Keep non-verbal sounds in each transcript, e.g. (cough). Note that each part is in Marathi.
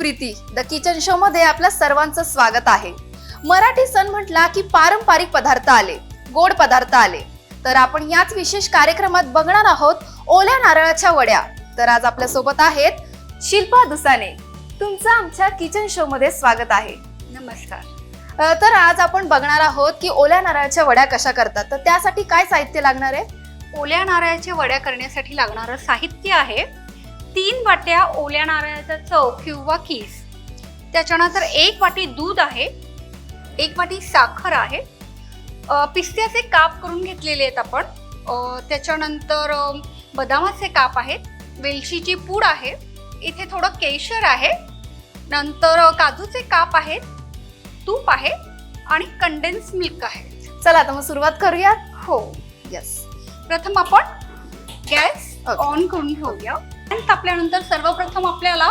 प्रीती द किचन शो मध्ये आपल्या सर्वांचं स्वागत आहे. मराठी सण म्हटला की पारंपरिक पदार्थ आले गोड पदार्थ आले. तर आपण याच विशेष कार्यक्रमात बघणार आहोत ओल्या नारळाच्या वड्या. तर आज आपल्यासोबत आहेत शिल्पा दुसाने. तुमचं आमच्या किचन शो मध्ये स्वागत आहे. नमस्कार. तर आज आपण बघणार आहोत की ओल्या नारळाच्या वड्या कशा करतात. तर त्यासाठी काय साहित्य लागणार आहे? ओल्या नारळाच्या वड्या करण्यासाठी लागणारं साहित्य आहे तीन वाट्या ओल्या नारळाचा चव किंवा किस त्याच्यानंतर एक वाटी दूध आहे एक वाटी साखर आहे. पिस्त्याचे काप करून घेतलेले आहेत आपण. त्याच्यानंतर बदामाचे काप आहेत. वेलचीची पूड आहे. इथे थोडं केशर आहे. नंतर काजूचे काप आहेत. तूप आहे आणि कंडेन्स मिल्क आहे. चला आता मग सुरुवात करूयात? हो. यस प्रथम आपण गॅस. ऑन करून ठेवूया तापल्यानंतर सर्वप्रथम आपल्याला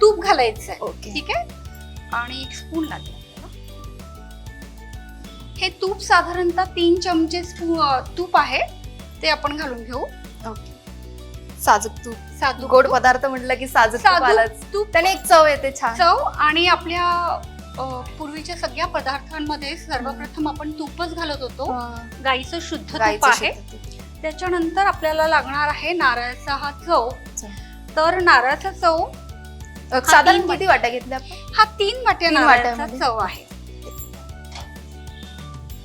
तूप घालायचं आहे ठीक आहे? आणि एक स्पून लागेल. हे तूप साधारणतः तीन चमचे तूप आहे. ते आपण घालून घेऊ. साजूक तूप. साधू गोड पदार्थ म्हटलं की साजूक तूप त्याने एक चव येते छान. चव आणि आपल्या पूर्वीच्या सगळ्या पदार्थांमध्ये सर्वप्रथम आपण तूपच घालत होतो. गाईचं शुद्ध तूप आहे. त्याच्यानंतर आपल्याला लागणार आहे नारळाचा हा चव. तर नारळाचा चव साधारण किती वाट्या घेतल्या हा तीन वाट्या नारळाचा? चव आहे.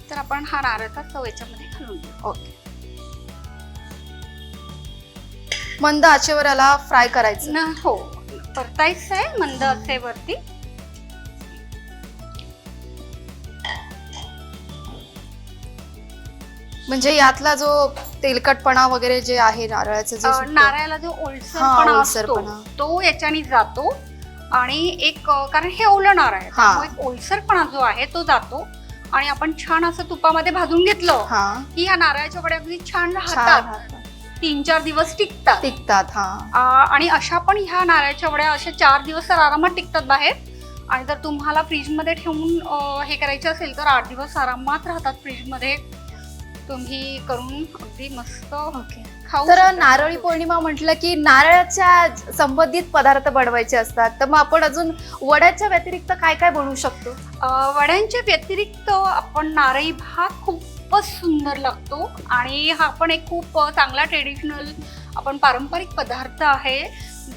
तर आपण हा नारळाचा चव याच्यामध्ये घालून घेऊ. ओके. मंद आचेवर याला फ्राय करायचं. न हो. परतायचं आहे मंद असेवरती म्हणजे यातला जो तेलकटपणा वगैरे जे आहे नारळाचं जे अं, नारळाला जो हा, ओलसरपणा असतो ओलसरपणा. तो याच्याने जातो. आणि एक अं, कारण हे ओलं नारळ आहे हा. त्यामुळे एक ओलसरपणा जो आहे तो जातो. आणि आपण छान असं तुपामध्ये भाजून घेतलं हा. की ह्या नारळाच्या वड्या अगदी छान छान राहतात. राहतात. तीन चार दिवस टिकतात. टिकतात हा. आ, आणि अशा पण ह्या नारळाच्या वड्या अशा चार दिवस तर आरामात टिकतात बाहेर. आणि जर तुम्हाला फ्रीजमध्ये ठेवून अ, हे करायचे असेल तर आठ दिवस आरामात राहतात फ्रीजमध्ये. तुम्ही करून अगदी मस्त ओके. खाऊ तर शकता. नारळी पौर्णिमा म्हटलं की नारळाच्या संबंधित पदार्थ बनवायचे असतात. तर मग आपण अजून वड्याच्या व्यतिरिक्त काय काय बनवू शकतो? अ, वड्यांच्या व्यतिरिक्त आपण नारळी भात खूपच सुंदर लागतो आणि हा पण एक खूप चांगला ट्रेडिशनल आपण पारंपरिक पदार्थ आहे.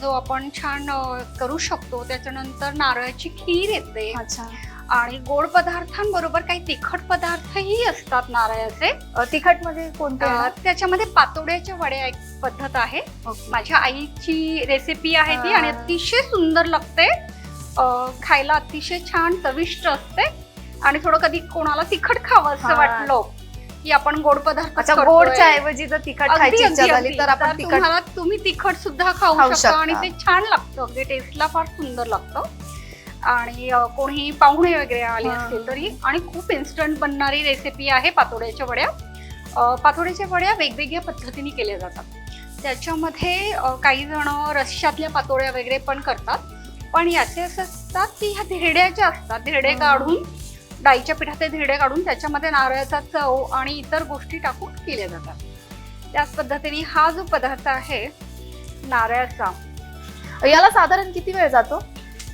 जो आपण छान अ, करू शकतो. त्याच्यानंतर नारळाची खीर येते. अच्छा. आणि गोड पदार्थांबरोबर काही तिखट पदार्थही असतात नारळाचे. तिखटमध्ये कोणते अ, त्याच्यामध्ये पातोड्याच्या वड्या एक पद्धत आहे. माझ्या आईची रेसिपी आहे ती. आणि अतिशय सुंदर लागते. खायला अतिशय छान चविष्ट असते. आणि थोडं कधी कोणाला तिखट खावं असं. वाटलं की आपण गोड पदार्थ गोडच्या ऐवजी जर तिखट खायची इच्छा झाली तर आपण तुम्ही तिखट सुद्धा खाऊ शकता शकता. आणि ते छान लागतं. अगदी टेस्टला फार सुंदर लागतं. आणि कोणी पाहुणे वगैरे आले. असतील तरी. आणि खूप इन्स्टंट बनणारी रेसिपी आहे पातोड्याच्या वड्या. पातोड्याच्या वड्या वेगवेगळ्या पद्धतीने केल्या जातात. त्याच्यामध्ये काही जण रश्श्यातल्या पातोड्या वगैरे पण करतात. पण याचे असं असतात की ह्या धिरड्या ज्या असतात. धिरडे. काढून डाळीच्या पिठाचे धिरडे काढून त्याच्यामध्ये नारळाचा चव आणि इतर गोष्टी टाकून केल्या जातात. त्याच पद्धतीने हा जो पदार्थ आहे नारळाचा. याला साधारण किती वेळ जातो?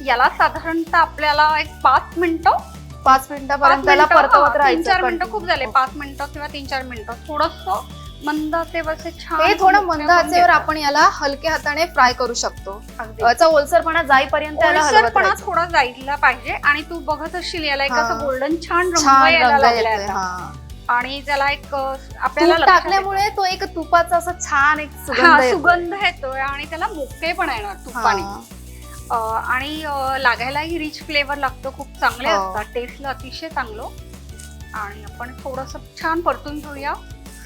याला साधारणतः आपल्याला एक पाच मिनिटं पाच मिनिटापर्यंत त्याला मिनिटं, परतवत हा, तीन राहायचं चार मिनिटं. खूप झाले ओके. पाच मिनिटं किंवा तीन चार मिनिटं थोडस मंद छान हे थोडं मोकळ्या मंद आचेवर आपण याला हलक्या हाताने फ्राय करू शकतो. अगदी. याचा ओलसरपणा जाईपर्यंत याला हलवत ओलसरपणा राहायचं. थोडा जायला पाहिजे आणि तू बघत असशील याला एक हा. असं गोल्डन छान रंग छान यायला रंग लागलाय येतोय, आता. हा. आणि त्याला एक अ, आपल्याला तूप लक्षात टाकल्यामुळे तो एक तुपाचा असा छान एक येतं. सुगंध हा येतो. सुगंध येतोय आणि त्याला मोके पण येणार तुपाने हा. आणि लागायलाही रिच फ्लेवर लागतो खूप चांगले हो. असतात. टेस्टला अतिशय चांगलं. आणि आपण थोडस छान परतून घेऊया.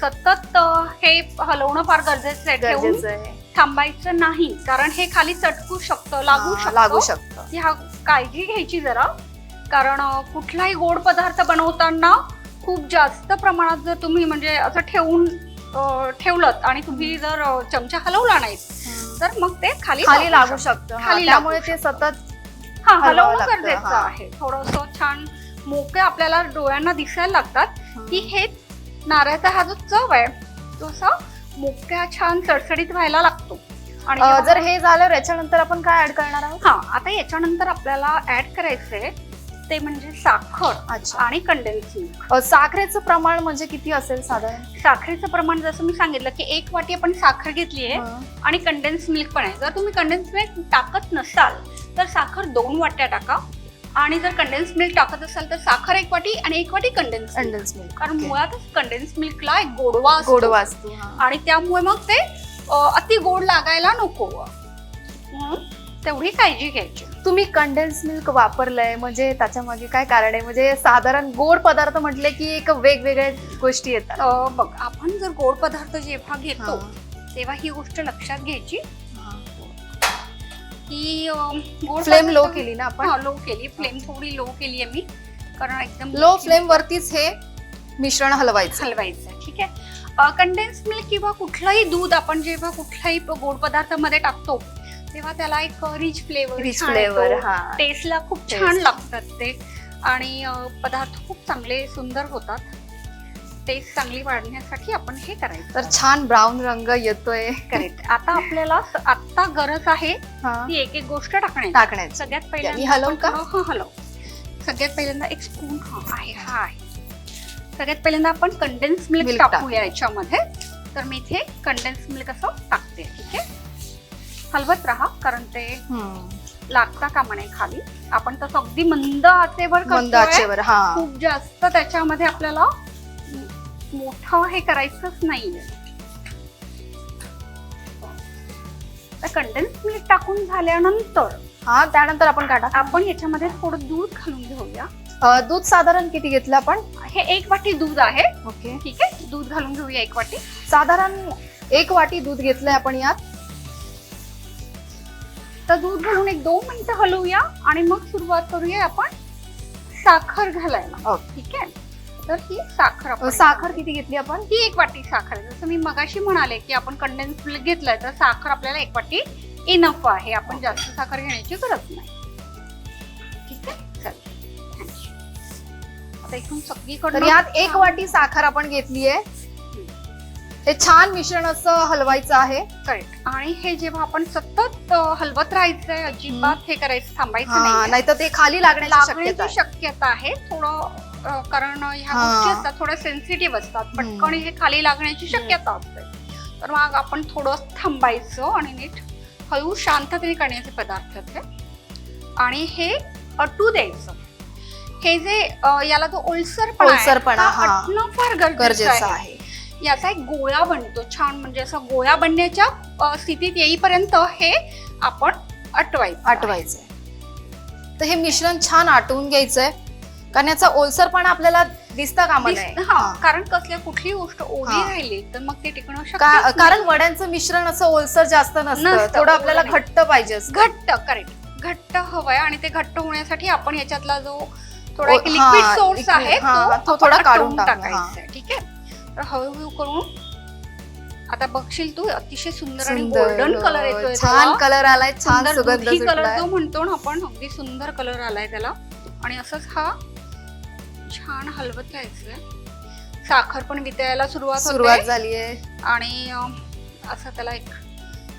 सतत अ, हे हलवणं फार गरजेचं आहे. ठेवून गरजेचं आहे. थांबायचं नाही. कारण हे खाली चटकू शकतं लागू हा, लागू शकतं. ह्या काळजी घ्यायची जरा. कारण अ, कुठलाही गोड पदार्थ बनवताना खूप जास्त प्रमाणात जर तुम्ही म्हणजे असं ठेवून अ, ठेवलं आणि तुम्ही जर अ, चमचा हलवला नाही तर मग ते खाली खाली लागू शकतं. खाली त्यामुळे लागू ते. सतत हा हलवणं गरजेचं. आहे. थोडस छान मोके आपल्याला डोळ्यांना दिसायला लागतात. की हे नारळाचा हा जो चव आहे तो असा मोक्या छान चडचडीत व्हायला लागतो. आणि जर हे झाल्यावर याच्यानंतर आपण काय ऍड करणार आहोत? हा आता याच्यानंतर आपल्याला ऍड करायचंय ते म्हणजे साखर अच्छा आणि कंडेन्स मिल्क अ, साखरेचं प्रमाण म्हणजे किती असेल साधारण साखरेचं प्रमाण जसं मी सांगितलं की एक वाटी आपण साखर घेतली आहे हं. आणि कंडेन्स मिल्क पण आहे जर तुम्ही कंडेन्स मिल्क टाकत नसाल तर साखर दोन वाट्या टाका आणि जर कंडेन्स मिल्क टाकत असाल तर साखर एक वाटी आणि एक वाटी कंडेन्स मिल्क Condensed milk. कारण. मुळातच कंडेन्स मिल्कला एक गोडवा असतो. गोडवा असतो. आणि त्यामुळे मग ते अ, अति गोड लागायला नको म्हणून तेवढी काळजी घ्यायची. तुम्ही कंडेन्स मिल्क वापरलंय म्हणजे त्याच्यामागे काय कारण आहे? म्हणजे साधारण गोड पदार्थ म्हटले की एक वेगवेगळ्या गोष्टी येतात. अ, बघ आपण जर गोड पदार्थ जेव्हा घेतो. तेव्हा ही गोष्ट लक्षात घ्यायची. की अ, गोड फ्लेम लो केली ना आपण? लो केली. फ्लेम थोडी लो केली आहे मी कारण एकदम लो फ्लेम वरतीच हे मिश्रण हलवायचं. हलवायचं. ठीक आहे? कंडेन्स मिल्क किंवा कुठलंही दूध आपण जेव्हा कुठल्याही प- गोड पदार्थामध्ये टाकतो तेव्हा त्याला एक रिच फ्लेवर रिच फ्लेवर हा. टेस्टला खूप. छान लागतात ते. आणि पदार्थ खूप चांगले सुंदर होतात. टेस्ट चांगली वाढण्यासाठी आपण हे करायचं. तर छान ब्राऊन रंग येतोय. करेक्ट आता आपल्याला आता गरज आहे हा. ती एक एक गोष्ट टाकण्याची. टाकण्याचं. सगळ्यात पहिल्यांदा हलवू का? थोडं- हा, हलव. सगळ्यात पहिल्यांदा एक स्पून हा आहे हा आहे. सगळ्यात पहिल्यांदा आपण कंडेन्स मिल्क टाकूया याच्यामध्ये. तर मी इथे कंडेन्स मिल्क असं टाकते ठीक आहे? हलवत राहा कारण ते. लागता कामा नाही खाली. आपण तसं अगदी मंद आचेवर मंद. आचेवर हा. खूप जास्त त्याच्यामध्ये आपल्याला मोठं हे करायचंच नाहीये. कंडेन्स मिल्क टाकून झाल्यानंतर हा त्यानंतर आपण काय टाक? आपण याच्यामध्ये थोडं दूध घालून घेऊया. दूध साधारण किती घेतलं आपण? हे एक वाटी दूध आहे. ओके. ठीक आहे दूध घालून घेऊया एक वाटी. साधारण एक वाटी दूध घेतलंय आपण यात. तर दूध घालून एक दोन मिनिटं हलवूया आणि मग सुरुवात करूया आपण साखर घालायला. ओके. ठीक आहे? तर ही साखर आपण साखर किती घेतली आपण? ही एक वाटी साखर आहे. जसं मी मगाशी म्हणाले की आपण कंडेन्स मिल्क घेतलंय तर साखर आपल्याला एक वाटी इनफ आहे. आपण जास्त साखर घेण्याची गरज नाही. ठीक आहे? चल. आता इथून सगळीकडे यात एक वाटी साखर आपण घेतलीये. हे छान मिश्रण असं हलवायचं आहे. करेक्ट आणि हे जेव्हा आपण सतत अ, हलवत राहायचंय अजिबात हे करायचं थांबायचं हा नाही तर ते खाली लागण्याची शक्यता लागण्याची आहे. शक्यता आहे. थोडं अ, कारण ह्या हा. गोष्टी असतात थोड्या सेन्सिटिव्ह असतात. हम्म. पटकन हे खाली लागण्याची शक्यता असते. तर मग आपण थोडं थांबायचं आणि नीट हळू शांततेने करण्याचे पदार्थ आहेत हे. आणि हे अटू द्यायचं. हे जे अ, याला जो ओलसरपणा आहे, ओलसरपणा, हा हा. अटणं फार गरजेचं गरजेचं आहे. आहे. याचा एक गोळा बनतो? छान म्हणजे असा गोळा बनण्याच्या स्थितीत येईपर्यंत हे आपण अटवायचं आटवायचंय तर हे मिश्रण छान आटवून घ्यायचंय. कारण याचा ओलसरपणा आपल्याला दिसता कामा नये. कारण कसल्या कुठली गोष्ट ओली. राहिली तर मग ते टिकणं कारण वड्यांचं मिश्रण असं ओलसर जास्त नसतं. थोडं आपल्याला. घट्ट पाहिजे. घट्ट करेक्ट घट्ट हवंय आणि ते घट्ट होण्यासाठी आपण याच्यातला जो थोडा लिक्विड सोर्स आहे तो थोडा काढून टाकायचा ठीक आहे? तर हळूहळू करून आता बघशील तू अतिशय सुंदर आणि गोल्डन हो, कलर येतोय छान. कलर आलाय छान सुगंध कलर जो म्हणतो ना आपण अगदी सुंदर कलर आलाय त्याला. आणि असंच हा छान हलवत राहायचंय. साखर पण वितळायला सुरुवात सुरुवात होते. झालीये. आणि असं त्याला एक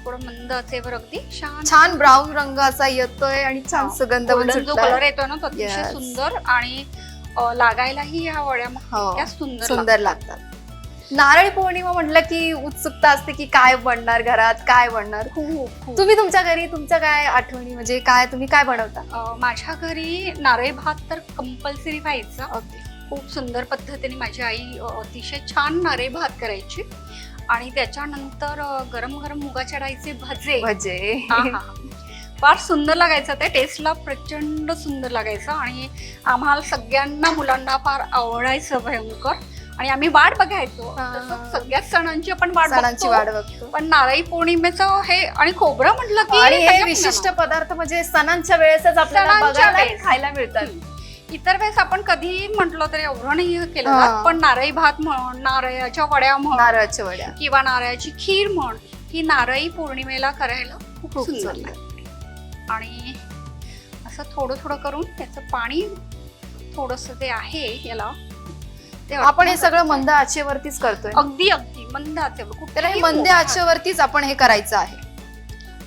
थोडं मंद आचेवर अगदी छान छान ब्राऊन रंग असा येतोय आणि छान सुगंध पण गोल्डन जो कलर सुटलाय येतो ना तो अतिशय. सुंदर आणि लागायलाही ह्या वड्या हो, सुंदर सुंदर लागतात. नारळी पौर्णिमा म्हटलं की उत्सुकता असते की काय बनणार घरात काय बनणार? खूप खूप तुम्ही तुमच्या घरी तुमच्या काय आठवणी म्हणजे काय तुम्ही काय बनवता? अं, माझ्या घरी नारळी भात तर कंपल्सरी व्हायचा. ओके खूप सुंदर पद्धतीने माझी आई अ, अतिशय छान नारे भात करायची. आणि त्याच्यानंतर अ, गरम गरम मुगाच्या डाळीचे भजे. भजे. फार सुंदर लागायचं ते. टेस्टला प्रचंड सुंदर लागायचं. आणि आम्हाला सगळ्यांना मुलांना फार आवडायचं भयंकर. आणि आम्ही वाट बघायचो. तसं सगळ्याच सणांची आपण वाट सणांची. वाट बघतो पण नारळी पौर्णिमेचं हे आणि खोबरं म्हटलं की आणि हे विशिष्ट. पदार्थ म्हणजे सणांच्या वेळेसच आपल्याला सणांच्या बघायला आणि वेळेस. खायला मिळतात हम्म. इतर वेळेस आपण कधी म्हटलं तरी एवढं नाही केलं हा. जात पण नारळी भात म्हण नारळाच्या वड्या म्हण नारळाच्या वड्या किंवा नारळाची खीर म्हण ही नारळी पौर्णिमेला करायला खूप खूप सुंदर सुंदर. लागते आणि असं थोडं थोडं करून त्याचं पाणी थोडस ते आहे याला आपण हे सगळं मंद आचेवरतीच करतोय. अगदी अगदी. मंद आचेवर. तर हे मंद आचेवरतीच आपण हे करायचं आहे.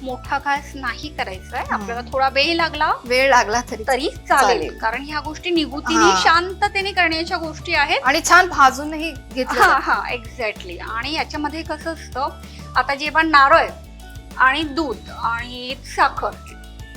मोठा गॅस नाही करायचा आहे. आपल्याला थोडा वेळ लागला. वेळ लागला तरी तरी चालेल. चालेल. कारण ह्या गोष्टी निगुतीने हा. शांततेने करण्याच्या गोष्टी आहेत. आणि छान भाजूनही घेतलं हा. हा एक्झॅक्टली आणि याच्यामध्ये कसं असतं आता जेव्हा नारळ आणि दूध आणि साखर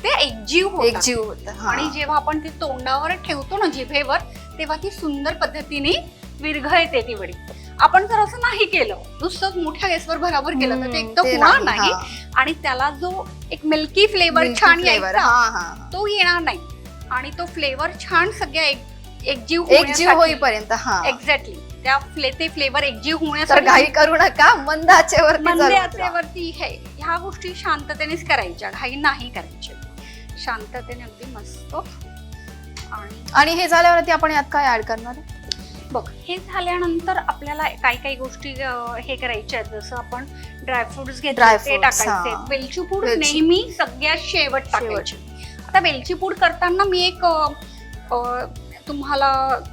ते एकजीव एक होतात जीव होत आणि जेव्हा आपण ती तोंडावर ठेवतो ना जिभेवर तेव्हा ती सुंदर पद्धतीने विरघळते ती वडी. आपण जर असं नाही केलं नुसतंच मोठ्या गॅसवर भराभर केलं तर ते एकदम होणार नाही आणि त्याला जो एक मिल्की फ्लेवर छान यायचा तो येणार नाही. आणि तो फ्लेवर छान सगळ्या एक- एकजीव एक जीव होईपर्यंत हा. एक्झॅक्टली त्या फ्ले ते फ्लेवर एकजीव होण्यासाठी घाई करू नका मंद आचेवरती मंद हे ह्या गोष्टी शांततेनेच करायच्या घाई नाही करायच्या शांततेने अगदी मस्त आणि हे झाल्यावरती आपण यात काय ऍड करणार आहे? बघ हे झाल्यानंतर आपल्याला काही काही गोष्टी अं, हे करायच्या आहेत जसं आपण ड्रायफ्रुट्स घेतले Dry ते fruits, टाकायचे हा. वेलची पूड वेलची. नेहमी सगळ्यात शेवट टाकायची आता वेलची पूड करताना मी एक अं, अं, तुम्हाला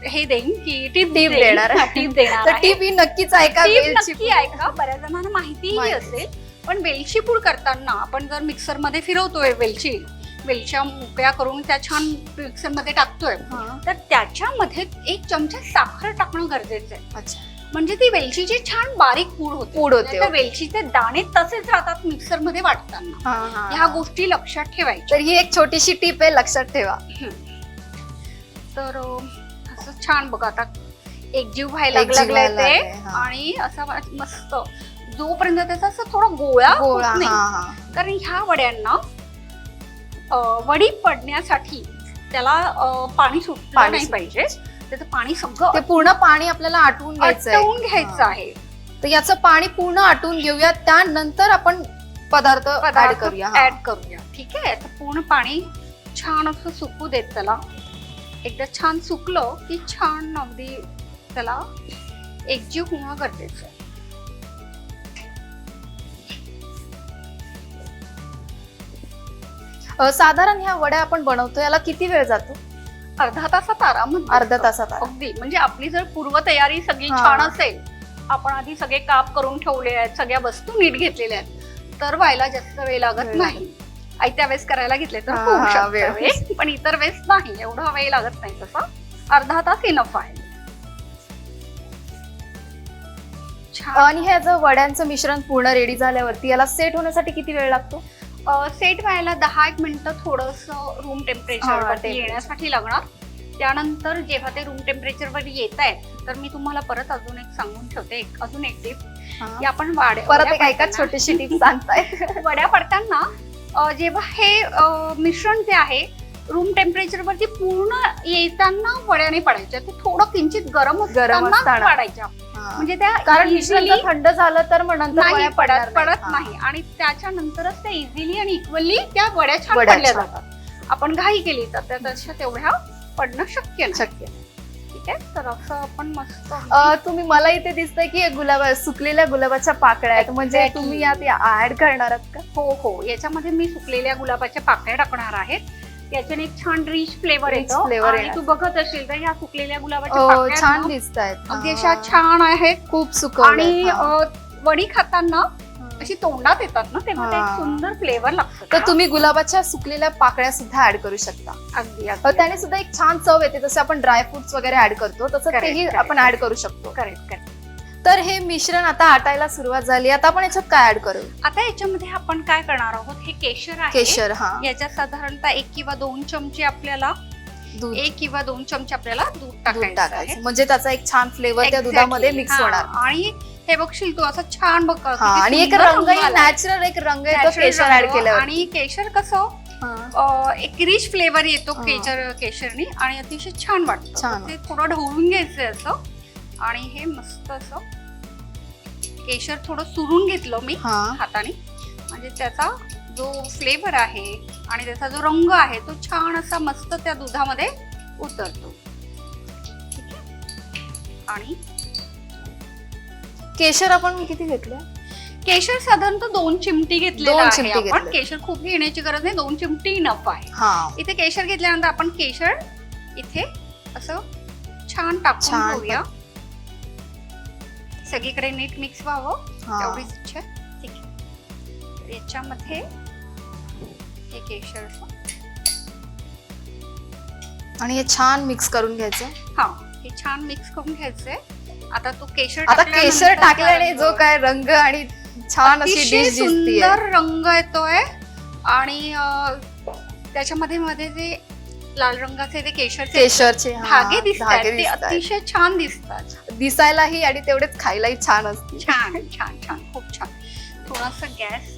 हे देईन की टिप Tip देणार. टिप देणार तर आहे. टीप ही नक्कीच ऐका टीप वेलची नक्की आहे का बऱ्याच जणांना माहितीही माहिती. असेल पण वेलची पूड करताना आपण जर मिक्सरमध्ये फिरवतोय वेलची वेलच्या मोकळ्या करून त्या छान मिक्सरमध्ये टाकतोय. तर त्याच्यामध्ये एक चमचा साखर टाकणं गरजेचं आहे अच्छा म्हणजे ती वेलचीची छान बारीक पूड होते पूड होते. वेलचीचे दाणे तसेच राहतात मिक्सरमध्ये वाटताना हा, हा, ह्या. गोष्टी लक्षात ठेवायच्या तर ही एक छोटीशी टीप आहे लक्षात ठेवा तर असं छान बघा आता एकजीव व्हायला लागलाय ते. आणि असं मस्त जोपर्यंत त्याचा असं थोडा गोळा होत गोळा नाही. कारण ह्या वड्यांना वडी पडण्यासाठी त्याला पाणी सुटलं पाणी नाही. पाहिजे त्याचं पाणी सगळं ते पूर्ण पाणी आपल्याला आटवून घ्यायचं. आटवून घ्यायचं. आहे तर याचं पाणी पूर्ण आटवून घेऊया त्यानंतर आपण पदार्थ ऍड करूया. ऍड करूया ठीक आहे तर पूर्ण पाणी छान असं सुकू देत त्याला एकदा छान सुकलं की छान अगदी त्याला एकजीव होणं गरजेचं साधारण ह्या वड्या आपण बनवतो याला किती वेळ जातो अर्धा तासात आरामात अर्धा. तासात आराम. अगदी म्हणजे आपली जर पूर्वतयारी सगळी हा. छान असेल आपण आधी सगळे काप करून ठेवले आहेत सगळ्या वस्तू नीट घेतलेल्या आहेत तर व्हायला जास्त वेळ लागत वेळ नाही आयत्या वेळेस करायला घेतले तर हा, होऊ हा, शकतं वेळ. वेळ. पण इतर वेळेस नाही एवढा वेळ लागत नाही तसा अर्धा तास इनफ आहे छान आणि हे जर वड्यांचं मिश्रण पूर्ण रेडी झाल्यावरती याला सेट होण्यासाठी किती वेळ लागतो सेट व्हायला दहा एक मिनिटं थोडस रूम हा, टेम्परेचर temperature. येण्यासाठी लागणार. त्यानंतर जेव्हा ते रूम टेम्परेचर वर येत आहेत तर मी तुम्हाला परत अजून एक सांगून ठेवते. एक अजून एक टिप की आपण वाड्या परत वड्या एक ऐका पडताना- छोटीशी टीप सांगताय. (laughs) वड्या पडताना अ, जेव्हा हे अ, मिश्रण जे आहे रूम टेम्परेचर वरती पूर्ण येताना वड्याने पडायच्या ते थोडं किंचित गरम गरम असताना असताना. पाडायच्या. म्हणजे त्या कारण मिश्रण जर थंड झालं तर मग नंतर नाही वड्या पडत पडणार पडत हा. नाही. आणि त्याच्यानंतरच त्या इझिली आणि इक्वली त्या वड्या छान वड्या पडल्या छान. जातात. आपण घाई केली तर त्या तशा तेवढ्या पडणं शक्य नाही. शक्य. ठीक आहे? तर असं आपण मस्त अ, तुम्ही मला इथे दिसतंय की हे गुलाब सुकलेल्या गुलाबाच्या पाकळ्या आहेत. म्हणजे Exactly. तुम्ही यात ऍड करणार आहात का? हो हो. याच्यामध्ये मी सुकलेल्या गुलाबाच्या पाकळ्या टाकणार आहेत याच्याने एक छान रिच फ्लेवर Rich येतो flavor आणि येणार. तू बघत असेल तर ह्या सुकलेल्या गुलाबाच्या अ, पाकळ्या छान ना, दिसत आहेत अगदी अशा छान आहेत खूप सुकवलंय. आणि हा. अ, वडी खाताना अशी तोंडात येतात ना तेव्हा ते हा. एक सुंदर फ्लेवर लागतं तर. तुम्ही गुलाबाच्या सुकलेल्या पाकळ्या सुद्धा ऍड करू शकता अगदी अ, त्याने सुद्धा एक छान चव येते जसं आपण ड्रायफ्रुट्स वगैरे ऍड करतो तसं Correct, तेही correct. आपण ऍड करू शकतो करेक्ट करेक्ट तर हे मिश्रण आता आटायला सुरुवात झाली. आता आपण याच्यात काय ऍड करू? आता याच्यामध्ये आपण काय करणार आहोत? हे केशर आहे. केशर हा. याच्यात साधारणतः एक किंवा दोन चमचे आपल्याला दूध. एक किंवा दोन चमचे आपल्याला दूध टाकायचं आहे. टाकायचं म्हणजे त्याचा एक छान फ्लेवर त्या Exactly. दुधामध्ये मिक्स हा, होणार. आणि हे बघशील तू असं छान बघ हा किती आणि एक सुंदर रंग आलाय. नॅचरल एक रंग येतो Natural केशर रंग. ऍड केल्यावर आणि केशर कसं अं, एक रिच फ्लेवर येतो हा. केशर केशरनी आणि अतिशय छान वाटतं. छान ते थोडं ढवळून घ्यायचंय असं. आणि हे मस्त असं केशर थोडं सुरून घेतलं मी हा. हाताने. म्हणजे त्याचा जो फ्लेवर आहे आणि त्याचा जो रंग आहे तो छान असा मस्त त्या दुधामध्ये उतरतो. ठीक आहे? आणि केशर आपण किती घेतलं केशर साधारणतः दोन चिमटी घेतलेलं दोन आहे चिमटी आपण. घेतले. केशर खूप घेण्याची गरज नाही दोन चिमटी इनफ आहे. हा. इथे केशर घेतल्यानंतर आपण केशर इथे असं छान टाकून छान घेऊया. सगळीकडे नीट मिक्स व्हावं हा. तेवढीच इच्छा. ठीक आहे तर याच्यामध्ये हे केशर आणि हे छान मिक्स करून घ्यायचं हा हे छान मिक्स करून घ्यायचंय आता तो केशर आता टाकल्यानंतर केशर टाकल्याने. जो काय रंग आणि छान अशी अतिशय डिश सुंदर रंग येतोय आणि अं, त्याच्यामध्ये मध्ये जे लाल रंगाचे ते केशरचे केशरचे हा, धागे दिसतात ते दिसतायत. अतिशय छान दिसतात दिसायलाही आणि तेवढेच खायलाही छान असते छान छान छान. खूप छान. थोडासा गॅस.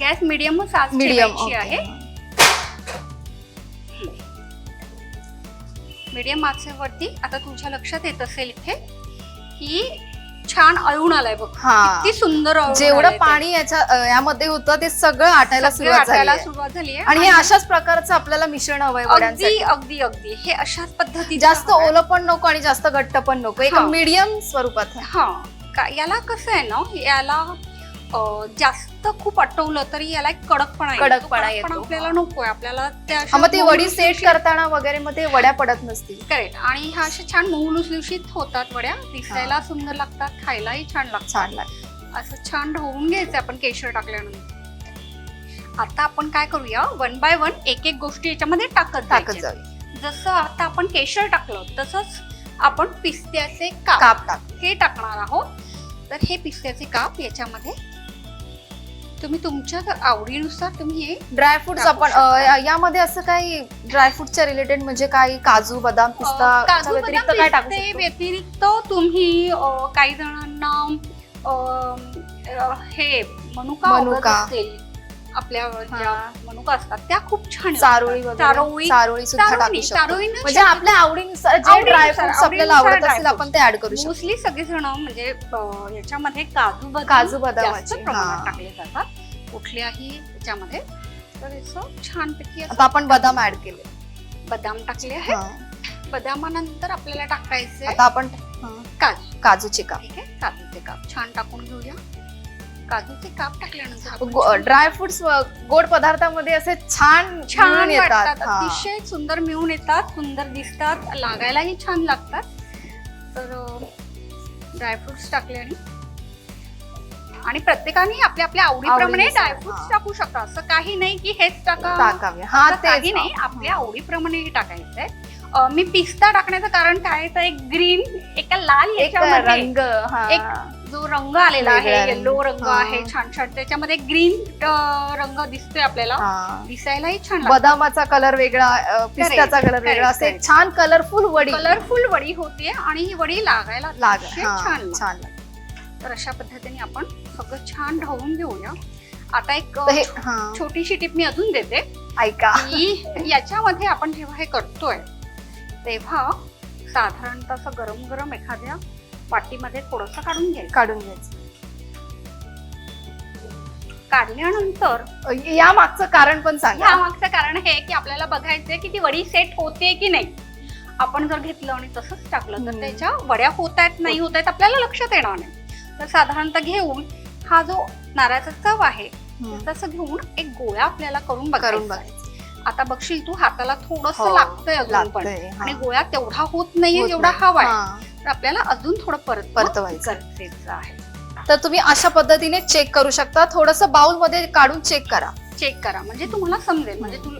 गॅस मिडियमच आज मीडियम ठेवायची आहे. मीडियम आचेवरती आता तुझ्या लक्षात येत असेल इथे की छान अळून आलाय बघ हा किती सुंदर अळून आलंय जेवढं ते. पाणी याच्या यामध्ये होतं ते सगळं आटायला सगळं सुरुवात झाली आहे. सुरुवात झाली आणि हे अशाच प्रकारचं आपल्याला मिश्रण हवंय अगदी वड्यांसाठी अगदी अगदी हे अशाच पद्धतीचं जास्त. ओलं पण नको आणि जास्त घट्ट पण नको एक हा. मीडियम स्वरूपात हा का याला कसं आहे ना याला जास्त खूप अटवलं तरी याला एक कडकपणा येतो. कडकपणा तो येतो. आपल्याला नकोय. आपल्याला त्या हा, मग ती वडी सेट करताना वगैरे मग ते वड्या पडत नसतील. करेक्ट आणि ह्या अशा छान मऊ लुसलुशीत होतात वड्या. दिसायला सुंदर लागतात खायलाही छान लागतात. छान असं छान ढवून घ्यायचं आपण केशर टाकल्यानंतर. आता आपण काय करूया? वन बाय वन एक एक गोष्टी याच्यामध्ये टाकत टाकत जायच्या. जावी जसं आता आपण केशर टाकलं तसंच आपण पिस्त्याचे काप काप टाक. हे टाकणार आहोत. तर हे पिस्त्याचे काप याच्यामध्ये तुम्ही तुमच्या आवडीनुसार तुम्ही हे ड्रायफ्रुट्स आपण अ, यामध्ये असं काही ड्रायफ्रुटच्या रिलेटेड म्हणजे काही काजू बदाम पिस्ता अं, काजू व्यतिरिक्त बदाम काय टाकू शकतो? व्यतिरिक्त तुम्ही अं, काही जणांना अं, अं, हे मनुका आवडत मनुका. असेल आपल्या ज्या. मनुका असतात त्या खूप छान चारोळी चारोळी चारोळी सुद्धा टाकू चारोळी शकतो. चारोळीनं म्हणजे छान- आपल्या आवडीनुसार जे ड्रायफ्रुट्स आपल्याला आवडत असेल dry आपण ते ऍड करू शकतो. मोस्टली सगळेजण म्हणजे याच्यामध्ये काजू बदाम काजू हा. टाकले जातात. कुठल्याही याच्यामध्ये. तर असं छानपैकी असं आता आपण बदाम ऍड केले. बदाम टाकले आहे. बदामानंतर आपल्याला टाकायचे आता आपण काजू. काजूचे काप. ठीक आहे? काजूचे काप. छान टाकून घेऊया. काजूचे काप टाकल्यानंतर ड्रायफ्रुट्स गोड पदार्थामध्ये असे छान छान येतात. अतिशय सुंदर मिळून येतात सुंदर दिसतात लागायलाही छान लागतात. तर ड्रायफ्रुट्स टाकले आणि आणि प्रत्येकाने आपल्या आपल्या आवडीप्रमाणे ड्रायफ्रुट्स. टाकू शकता. असं काही नाही की हेच टाका. टाकावे. हा काही नाही. आपल्या आवडीप्रमाणे हे टाकायचंय. अं, मी पिस्ता टाकण्याचं कारण काय आहे, तर एक ग्रीन एका लाल एक रंग. एक जो रंग आलेला आहे वेगळा रंग. येल्लो रंग हा. आहे छान छान त्याच्यामध्ये ग्रीन रंग दिसतोय आपल्याला हा. दिसायलाही छान. बदामाचा कलर वेगळा अ, पिस्त्याचा कलर correct, वेगळा असे correct. छान कलरफुल वडी कलरफुल वडी होते आणि ही वडी लागायला लाग अतिशय हा, छान लागते. छान लागते. तर अशा पद्धतीने आपण सगळं छान ढवून घेऊया आता एक तर हे हा, छोटीशी टिप मी अजून देते ऐका की याच्यामध्ये आपण जेव्हा हे करतोय तेव्हा साधारणतः असं गरम गरम एखाद्या वाटीमध्ये थोडस काढून घ्यायचं. काढून घ्यायचं. काढल्यानंतर या मागचं कारण पण सांगा. मागचं कारण हे की आपल्याला बघायचंय की ती वडी सेट होते की नाही. आपण जर घेतलं आणि तसंच टाकलं तर हम्म. त्याच्या वड्या होत आहेत नाही होत आहेत आपल्याला लक्षात येणार नाही. तर साधारणतः घेऊन हा जो नारळाचा चव आहे हम्म, तसं घेऊन एक गोळा आपल्याला करून करून बघायचा बघायचं. आता बघशील तू हाताला थोडस हो, लागतंय अजून पण. लागतंय, हा. आणि गोळा तेवढा होत नाहीये होत जेवढा नाही. हवाय हा. तर आपल्याला अजून थोडं परत परतवायचं. गरजेचं आहे. तर तुम्ही अशा पद्धतीने चेक करू शकता. थोडस बाउलमध्ये काढून चेक करा. चेक करा. म्हणजे तुम्हाला समजेल. म्हणजे तू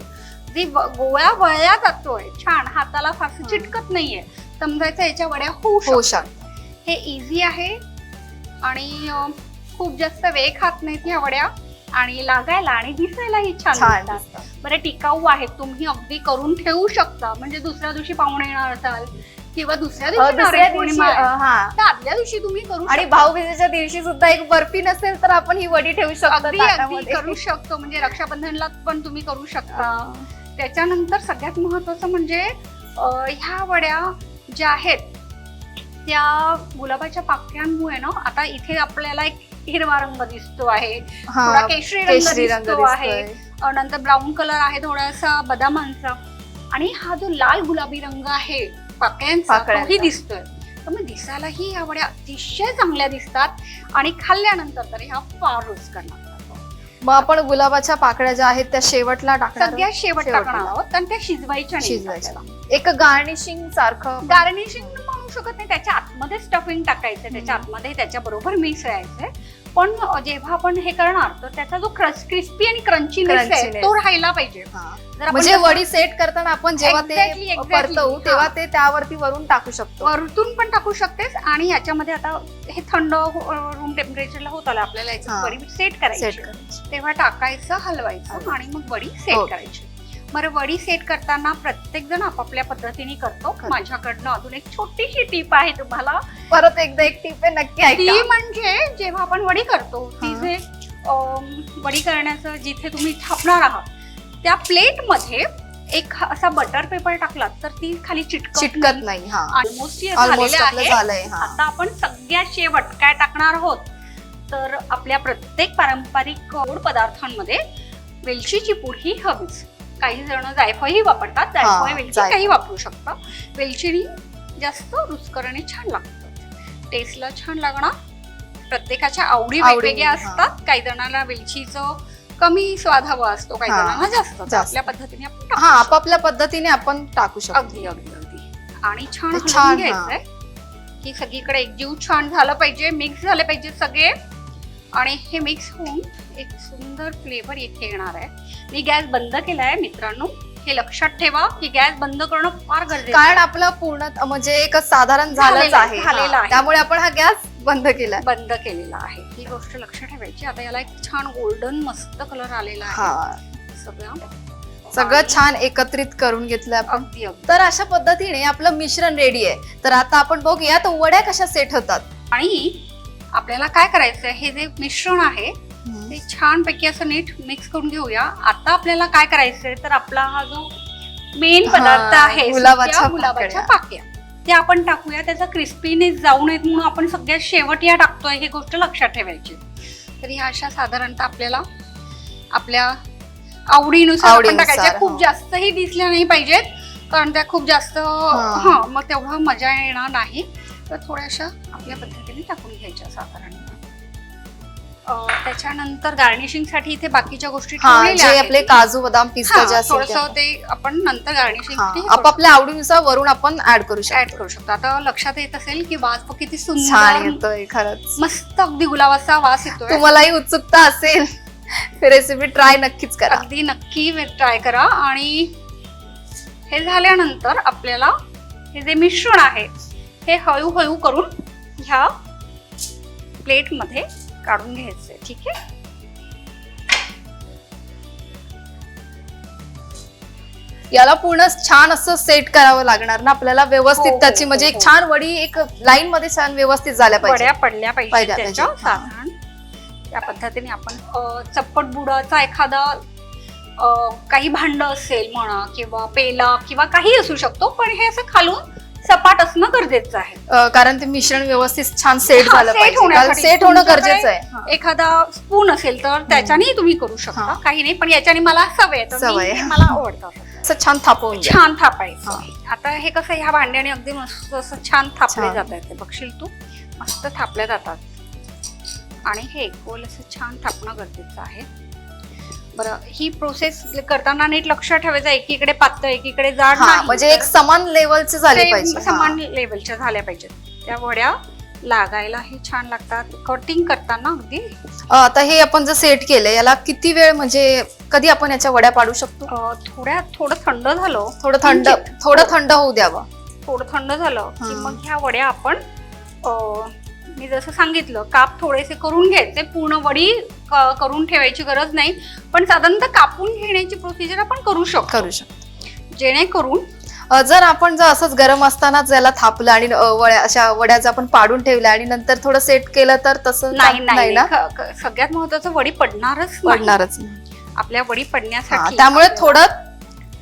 जी व- गोळा वळल्या जातोय छान हाताला फारसं. चिटकत नाहीये समजायचं याच्या वड्या होऊ होऊ शकतात. शकत हे इझी आहे. आणि अं, खूप जास्त वेळ खात नाहीत ह्या वड्या. आणि लागायला आणि दिसायलाही छान छान दिसतात. दिसतं. बरे टिकाऊ आहेत. तुम्ही अगदी करून ठेवू शकता. म्हणजे दुसऱ्या दिवशी पाहुणे येणार असाल. किंवा दुसऱ्या दिवशी दुसऱ्या नारळी दिवशी पौर्णिमा अ, आहे, हा. तर आदल्या दिवशी तुम्ही करू आणि शकता. भाऊबीजेच्या दिवशी सुद्धा एक बर्फी नसेल तर आपण ही वडी ठेवू शकतो अगदी अगदी ताटामध्ये. करू शकतो. म्हणजे रक्षाबंधनला पण तुम्ही करू शकता. अ, त्याच्यानंतर सगळ्यात महत्वाचं म्हणजे अं, ह्या वड्या ज्या आहेत त्या गुलाबाच्या पाकळ्यांमुळे ना आता इथे आपल्याला एक हिरवा रंग दिसतो आहे. हा, थोडा केशरी रंग केशरी रंग दिसतो आहे. दिसतोय अं, नंतर ब्राऊन कलर आहे थोडासा बदामांचा. आणि हा जो लाल गुलाबी रंग आहे पाकळ्यांचा. तोही दिसतोय तर मग दिसायलाही ह्या वड्या अतिशय चांगल्या दिसतात आणि खाल्ल्यानंतर तर ह्या फार रुचकर लागतात मग आपण गुलाबाच्या पाकळ्या ज्या आहेत त्या शेवटला टाकणार शेवट. टाकणार आहोत आणि त्या शिजवायच्या शिजवायच्या. एक गार्निशिंग सारखं गार्निशिंग म्हणू शकत नाही त्याच्या आतमध्ये स्टफिंग टाकायचं त्याच्या. आतमध्ये त्याच्या बरोबर मिक्स राहायचंय पण जेव्हा आपण हे करणार तर त्याचा जो क्रिस्पी आणि क्रंचीनेस आहे Crunchiness. तो राहिला पाहिजे. जर आपण म्हणजे वडी सेट करताना आपण जेव्हा Exactly, ते exactly. परतवू. तेव्हा ते त्यावरती वरून टाकू शकतो वरतून पण टाकू शकतेस आणि याच्यामध्ये आता हे थंड रूम टेम्परेचरला होत आलं आपल्याला हा. याच्यात वडी सेट सेट करायची करायचं तेव्हा टाकायचं हलवायचं हलवायचं. आणि मग वडी सेट हो. करायची बरं वडी सेट करताना प्रत्येक जण आपापल्या पद्धतीने करतो. करतो. माझ्याकडनं अजून एक छोटीशी टीप आहे तुम्हाला. परत एकदा एक टीप आहे नक्की ती ऐका म्हणजे जेव्हा आपण वडी करतो ती हा. जे अम, वडी करण्याचं जिथे तुम्ही थापणार आहात त्या प्लेटमध्ये एक असा बटर पेपर टाकलात तर ती खाली चिटकत चिटकत नाही हा. ऑलमोस्ट ऑलमोस्ट झालेले आपलं आहे. झालंय हा. आता आपण सगळ्यात शेवट काय टाकणार आहोत? तर आपल्या प्रत्येक पारंपरिक गोड पदार्थांमध्ये वेलचीची पूड ही हवीच. काही जण जायफळही वापरतात. जायफळ वेलची जायफळ. काही वापरू शकता. वेलचीनी जास्त रुचकर आणि छान लागतं टेस्टला छान लागणार. प्रत्येकाच्या आवडी वेगवेगळ्या हा. असतात. काही जणांना वेलचीचं कमी स्वाद हवा असतो काही हा, जणांना जास्त. आपल्या पद्धतीने आपण टाकू हा. आपापल्या पद्धतीने आपण टाकू शकतो. अगदी अगदी अगदी. आणि छान ते हलवून छान, घ्यायचंय. की सगळीकडे एकजीव छान झालं पाहिजे मिक्स झाले पाहिजे सगळे. आणि हे मिक्स होऊन एक सुंदर फ्लेवर इथे येणार आहे. मी गॅस बंद केलाय मित्रांनो. हे लक्षात ठेवा की गॅस बंद करणं फार गरजेचं कारण आहे. आपलं पूर्ण म्हणजे एक साधारण झालंच झालेलं आहे, आहे. झालेलं. आहे. त्यामुळे आपण हा गॅस बंद केलाय. बंद केलेला आहे. ही गोष्ट लक्षात ठेवायची. आता याला एक छान गोल्डन मस्त कलर आलेला आहे. हा. सगळं सगळं छान एकत्रित करून घेतलंय आपण. तर अशा पद्धतीने आपलं मिश्रण रेडी आहे. तर आता आपण बघूया तर वड्या कशा सेट होतात. आणि आपल्याला काय करायचं हे जे मिश्रण आहे ते छानपैकी असं नीट मिक्स करून घेऊया. आता आपल्याला काय करायचंय तर आपला हा जो मेन पदार्थ आहे गुलाबाच्या पाकळ्या. पाक्या त्या आपण टाकूया त्याचा क्रिस्पीनेस जाऊ नयेत म्हणून आपण सगळ्यात शेवट या टाकतोय ही गोष्ट लक्षात ठेवायची. तर ह्या अशा साधारणतः आपल्याला आपल्या आवडीनुसार आपण टाकायच्या. खूप हो. जास्तही दिसल्या नाही पाहिजेत कारण त्या खूप जास्त हा मग तेवढं मजा येणार नाही. तर थोड्याशा आपल्या पद्धतीने टाकून घ्यायच्या साधारण. त्याच्यानंतर गार्निशिंगसाठी इथे बाकीच्या गोष्टी हा ठेवलेल्या जे आहेत. आपले काजू बदाम पिस्ता जे हा, असेल ते. थोडंसं आपण- ते आपण नंतर गार्निशिंग आपापल्या आवडीनुसार वरून आपण ऍड करू ऍड शकतो करू शकतो. आता लक्षात येत असेल की वास किती छान सुंदर येतोय खरंच. मस्त अगदी गुलाबाचा वास येतोय. तुम्हालाही उत्सुकता असेल. रेसिपी ट्राय नक्कीच करा. अगदी नक्की ट्राय करा. आणि हे झाल्यानंतर आपल्याला हे जे मिश्रण आहे हे हळूहळू करून ह्या प्लेटमध्ये काढून घ्यायचंय ठीक आहे? याला पूर्ण छान असं सेट करावं लागणार ना आपल्याला व्यवस्थित हो, हो, त्याची म्हणजे एक हो. छान वडी एक लाईन मध्ये छान व्यवस्थित झाल्या पाहिजे. पडल्या पाहिजे त्याच्या. साधारण त्या पद्धतीने आपण चप्पट बुडाचा एखादा काही भांड असेल म्हणा किंवा पेला किंवा काही असू शकतो पण हे असं खालून सपाट असणं गरजेचं आहे अ, कारण ते मिश्रण व्यवस्थित छान सेट हा, झालं set पाहिजे कारण होण्यासाठी सेट होणं गरजेचं आहे. एखादा स्पून असेल तर त्याच्यानेही तुम्ही करू शकता हा. काही नाही पण याच्याने मला सवय आहे, तर मी- सवय. मला आवडतं असं. असं छान थापवून घ्या. छान थापायचं आता हे कसं ह्या भांड्याने अगदी मस्त असं छान थापले छान. जात आहेत ते बघशील तू मस्त थापले जातात आणि हे गोल असं छान थापणं गरजेचं आहे बरं ही प्रोसेस करताना नीट लक्षात ठेवायचं एकीकडे पातळ एकीकडे जाड हा नाही. म्हणजे एक समान लेवलचे झाले पाहिजे समान लेवलच्या झाल्या पाहिजेत त्या वड्या लागायलाही छान लागतात कटिंग करताना अगदी हा. अ, आता हे आपण जर सेट केलं याला किती वेळ म्हणजे कधी आपण याच्या वड्या पाडू शकतो अं, थोड्या थोडं थंड झालं थोडं थंड किंचित. थोडं थंड होऊ द्यावं थोडं थंड झालं की हा. मग ह्या वड्या आपण अं, मी जसं सांगितलं काप थोडेसे करून घ्यायचे पूर्ण वडी करून ठेवायची गरज नाही पण साधारणतः कापून घेण्याची प्रोसिजर आपण करू शकतो. करू शकतो. जेणेकरून जर आपण जर असंच गरम असतानाच याला थापलं आणि वड्या अशा वड्या जर आपण पाडून ठेवल्या आणि नंतर थोडं सेट केलं तर तसं नाही नाही ना? सगळ्यात महत्वाचं वडी पडणारच. पडणारच. आपल्या वडी पडण्यासाठी त्यामुळे थोडं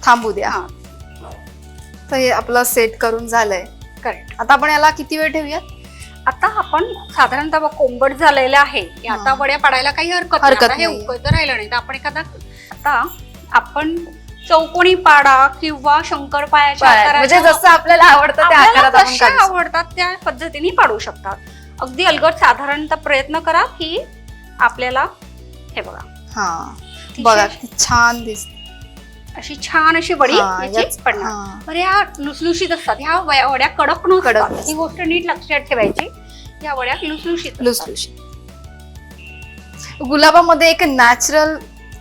थांबू द्या. हा. तर हे आपलं सेट करून झालंय. करेक्ट आता आपण याला किती वेळ ठेवूयात? आता आपण साधारणतः कोंबट झालेलं आहे की आता. वड्या पाडायला काही हरकत नाही. हरकत हे नाही. उकळत राहिलं नाही तर आपण एखादा आता आपण चौकोनी पाडा किंवा शंकरपायाच्या म्हणजे आकाराच्या- जसं आपल्याला आवडतं त्या आपल्याला आकारात आपण जशा काढू शकतो. आवडतात त्या पद्धतीने पाडू शकतात अगदी अलगट साधारणतः प्रयत्न करा की आपल्याला हे बघा हा बघा किती छान दिसत अशी छान अशी वडी हा, याची याच- पडणार. हा. तर ह्या लुसलुशीत असतात. ह्या वया- वड्या कडक नसतात. कडक ही गोष्ट नीट लक्षात ठेवायची. या वड्या लुसलुशीत असतात. लुसलुशीत गुलाबामध्ये एक नॅचरल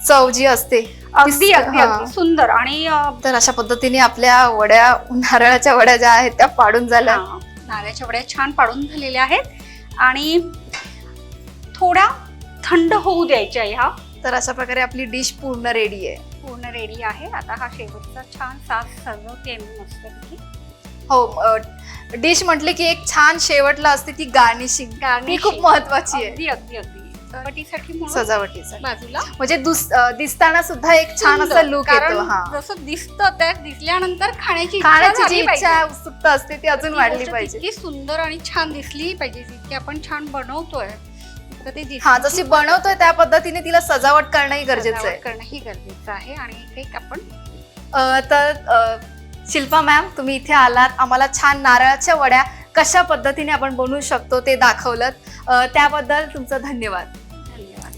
चव जी असते अगदी अगदी हा. अगदी सुंदर. आणि अं, तर अशा पद्धतीने आपल्या वड्या नारळाच्या वड्या ज्या आहेत त्या पाडून झाल्या. हा, नारळाच्या वड्या छान पाडून झालेल्या आहेत. आणि थोड्या थंड होऊ द्यायच्या ह्या. तर अशा प्रकारे आपली डिश पूर्ण रेडी आहे. पूर्ण रेडी आहे. आता हा शेवटचा छान सास सजवते मी मस्तपैकी हो डिश म्हटली की एक छान शेवटला असते ती गार्निशिंग ती. खूप महत्वाची आहे. अगदी अगदी अगदी. सजावटीसाठी सजावटीसाठी. बाजूला. म्हणजे दिसताना सुद्धा एक छान असा. लुक येतो हा. जसं दिसतं त्या दिसल्यानंतर खाण्याची खाण्याची जी. इच्छा उत्सुकता असते ती अजून वाढली पाहिजे. सुंदर आणि छान दिसली पाहिजे जितकी आपण छान बनवतोय. ते हा जशी बनवतोय त्या पद्धतीने तिला सजावट करणंही गरजेचं आहे. करणंही गरजेचं आहे. आणि एक आपण तर शिल्पा मॅम तुम्ही इथे आलात. आम्हाला छान नारळाच्या वड्या कशा पद्धतीने आपण बनवू शकतो ते दाखवलं त्याबद्दल तुमचं धन्यवाद. धन्यवाद.